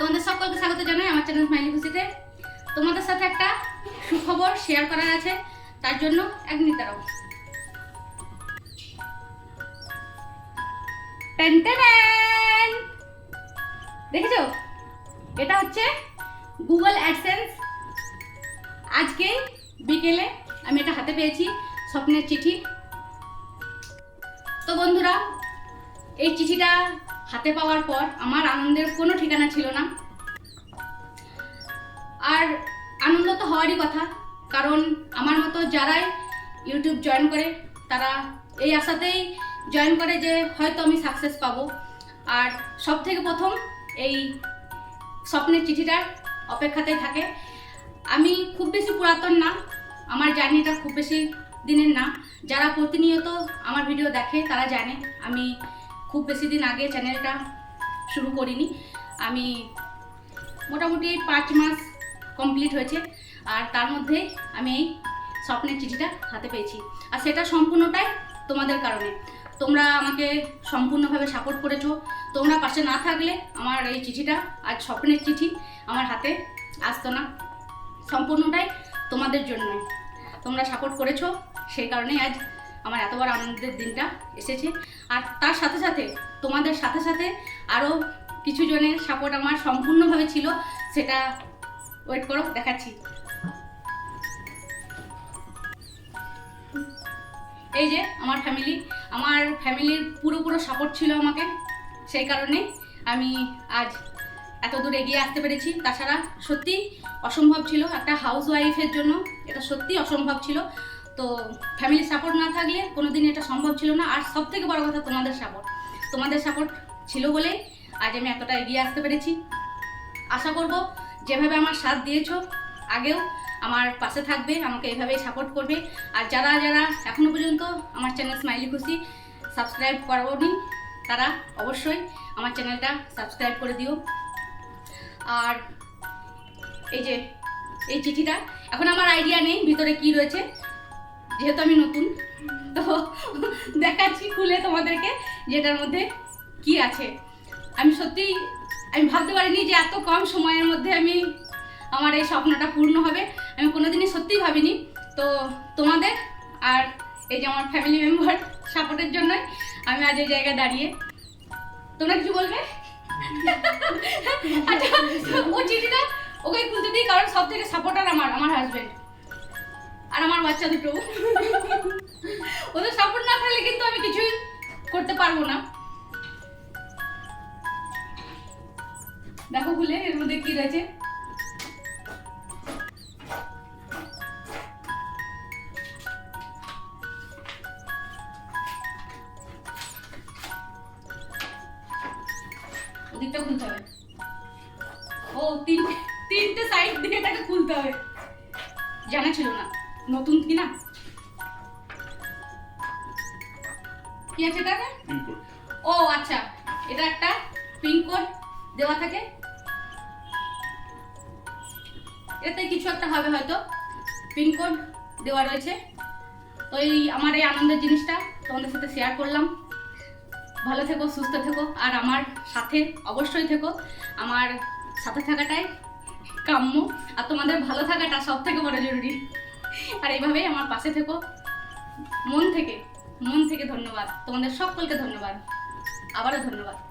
তোমাদের সকলকে স্বাগত জানাই আমার চ্যানেল স্মাইলি খুশিতে। তোমাদের সাথে একটা সুখবর শেয়ার করার আছে, তার জন্য এক মিনিট দাঁড়াও। দেখেছ? এটা হচ্ছে গুগল অ্যাডসেন্স আজকে বিকেলে আমি এটা হাতে পেয়েছি, স্বপ্নের চিঠি। তো বন্ধুরা, এই চিঠিটা হাতে পাওয়ার পর আমার আনন্দের কোনো ঠিকানা ছিল না। আর আনন্দ তো হওয়ারই কথা, কারণ আমার মতো যারাই ইউটিউব জয়েন করে, তারা এই আশাতেই জয়েন করে যে হয়তো আমি সাকসেস পাবো। আর সব থেকে প্রথম এই স্বপ্নের চিঠিটার অপেক্ষাতেই থাকে। আমি খুব বেশি পুরাতন না, আমার জার্নিটা খুব বেশি দিনের না। যারা প্রতিনিয়ত আমার ভিডিও দেখে, তারা জানে আমি খুব বেশি দিন আগে চ্যানেলটা শুরু করিনি। আমি মোটামুটি পাঁচ মাস কমপ্লিট হয়েছে। আর তার মধ্যে আমি এই স্বপ্নের চিঠিটা হাতে পেয়েছি। আর সেটা সম্পূর্ণটাই তোমাদের কারণে। তোমরা আমাকে সম্পূর্ণভাবে সাপোর্ট করেছ। তোমরা পাশে না থাকলে আমার এই চিঠিটা আজ স্বপ্নের চিঠি আমার হাতে আসতো না। সম্পূর্ণটাই তোমাদের জন্যই। তোমরা সাপোর্ট করেছ, সেই কারণেই আজ আমার এত বড় আনন্দের দিনটা এসেছে। আর তার সাথে সাথে, তোমাদের সাথে সাথে আরও কিছু জনের সাপোর্ট আমার সম্পূর্ণভাবে ছিল, সেটা ওয়েট করো, দেখাচ্ছি। এই যে আমার ফ্যামিলি আমার ফ্যামিলির পুরো পুরো সাপোর্ট ছিল আমাকে, সেই কারণে আমি আজ এত দূর এগিয়ে আসতে পেরেছি। তাছাড়া সত্যি অসম্ভব ছিল একটা হাউস ওয়াইফের জন্য, এটা সত্যি অসম্ভব ছিল। তো ফ্যামিলি সাপোর্ট না থাকলে কোনো দিন এটা সম্ভব ছিল না। আর সব থেকে বড় কথা, তোমাদের সাপোর্ট তোমাদের সাপোর্ট ছিল বলেই আজ আমি এতটা এগিয়ে আসতে পেরেছি। আশা করব যেভাবে আমার সাথ দিয়েছ, আগেও আমার পাশে থাকবে, আমাকে এভাবেই সাপোর্ট করবে। আর যারা যারা এখনও পর্যন্ত আমার চ্যানেল স্মাইলি খুশি সাবস্ক্রাইব করবনি তারা অবশ্যই আমার চ্যানেলটা সাবস্ক্রাইব করে দিও। আর এই যে, এই চিঠিটা, এখন আমার আইডিয়া নেই ভিতরে কি রয়েছে। যেহেতু আমি নতুন তো দেখাচ্ছি খুলে তোমাদেরকে যেটার মধ্যে কি আছে। আমি সত্যি আমি ভাবতে পারিনি যে এত কম সময়ের মধ্যে আমি আমার এই স্বপ্নটা পূর্ণ হবে। আমি কোনোদিনই সত্যিই ভাবিনি। তো তোমাদের আর এই যে আমার ফ্যামিলি মেম্বার সাপোর্টের জন্যই আমি আজ এই জায়গায় দাঁড়িয়ে। তোমরা কিছু বলবে? আচ্ছা ও চিঠিটা ওকে খুলতে দিই কারণ সব থেকে সাপোর্টার আমার আমার হাজবেন্ড আর আমার বাচ্চা দুটো। ওদের সাপোর্ট না থাকলে কিন্তু আমি কিছুই করতে পারব না। দেখো খুলে, এর মধ্যে কি রয়েছে? ওদিকটা খুলতে হবে। ও তিনটে তিনটে সাইড দিয়ে এটাকে খুলতে হবে। জানা ছিল না। নতুন কি না? কি আছে এটাতে ও আচ্ছা। এটা একটা পিনকোড দেওয়া থাকে। এতে কিছু একটা হবে হয়তো। পিনকোড দেওয়া রয়েছে। তো এই আমার এই আনন্দের জিনিসটা তোমাদের সাথে শেয়ার করলাম। ভালো থেকো সুস্থ থেকো। আর আমার সাথে অবশ্যই থেকো। আমার সাথে থাকাটাই কাম্য। আর তোমাদের ভালো থাকাটা সব থেকে বড় জরুরি। আর এইভাবেই আমার পাশে থেকো। মন থেকে মন থেকে ধন্যবাদ। তোমাদের সকলকে ধন্যবাদ। আবারও ধন্যবাদ।